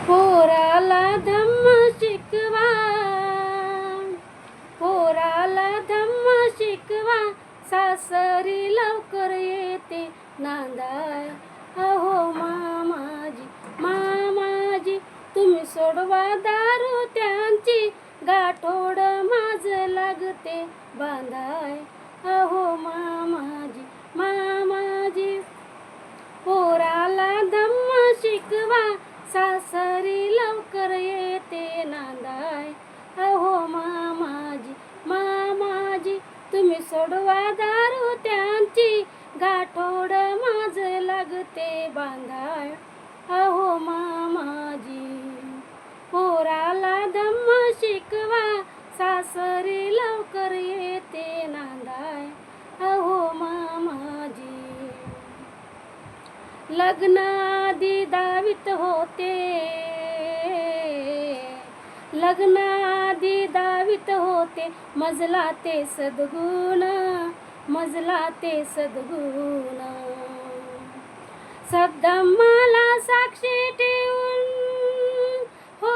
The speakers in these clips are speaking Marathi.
पोराला धम्म शिकवा. पोराला धम्म शिकवा. सासरी लवकर येते. नांदाय अहो मामाजी मामाजी तुम्ही सोडवा दारू त्यांची. गाठोड माझ लागते बांधाय अहो मामाजी मामाजी. पोराला धम्म शिकवा. सासरी सोडवा दारू त्यांची गाठोड माझ लागते बांधाय अहो मामाजी पोराला धम्म शिकवा सासरी लवकर येते नांदाय अहो मामाजी लग्नादी दावीत होते. लग्नादी दावीत होते. मजला ते सद्गुण मजला ते सद्गुण. सद्दम्माला साक्षी ठेवून हो.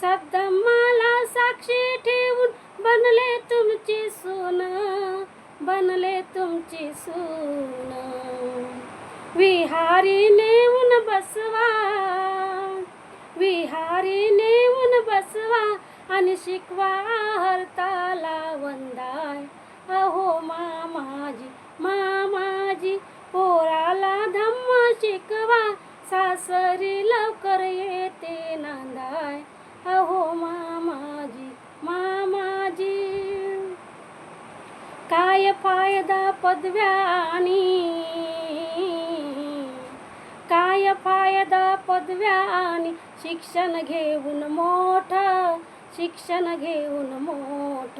सद्दम्माला साक्षी ठेवून बनले तुमचे सोन बनले तुमचे सोन. विहारी नेऊन बसवा. विहारी नेऊन बसवा आणि शिकवा हरताला वंदाय. अहो मामाजी मामाजी पोराला धम्म शिकवा सासरी लवकर येते नांदाय. अहो मामाजी मामाजी. काय फायदा पदव्या आणि पदा पदव्या आणि शिक्षण घेऊन मोठ शिक्षण घेऊन मोठ.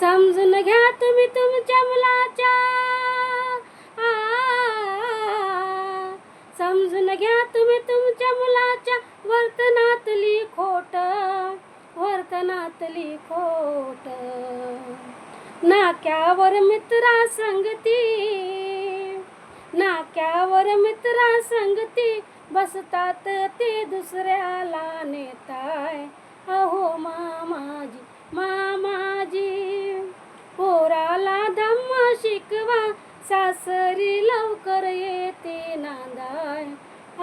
समजून घ्या तुम्ही तुमच्या मुलाच्या आ, समजून घ्या तुम्ही तुमच्या मुलाच्या वर्तनातली खोट वर्तनातली खोट. नाक्यावर मित्रा संगती डोक्यावर मित्रा संगती बसतात ते दुसऱ्याला नेताय. अहो मामाजी मामाजी पोराला धम्म शिकवा सासरी लवकर येते नांदाय.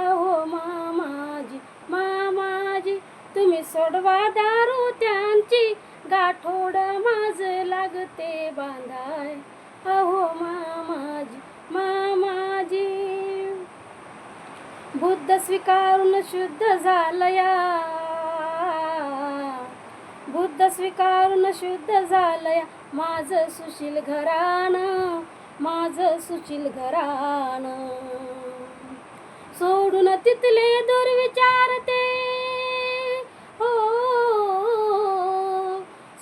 अहो मामाजी मामाजी तुम्ही सोडवा दारू त्यांची गाठोड माझ लागते बांधाय. अहो मा बुद्ध स्वीकारून शुद्ध झालया. बुद्ध स्वीकारून शुद्ध झालया. माझं सुशील घराण माझं सुशील घराण. सोडून तिथले दुर्विचार ते हो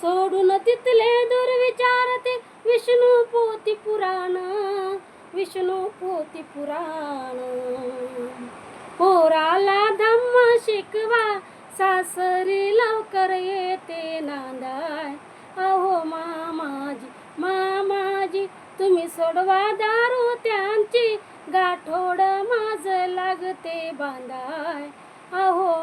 सोडून तिथले दुर्विचार ते विष्णू पोती पुराण विष्णू पोती पुराण. पोराला धम्म शिकवा सासरी लवकर येते नांदाय. अहो मामाजी मामाजी तुम्ही सोडवा दारू त्यांची गाठोड माझ लागते बांधाय. अहो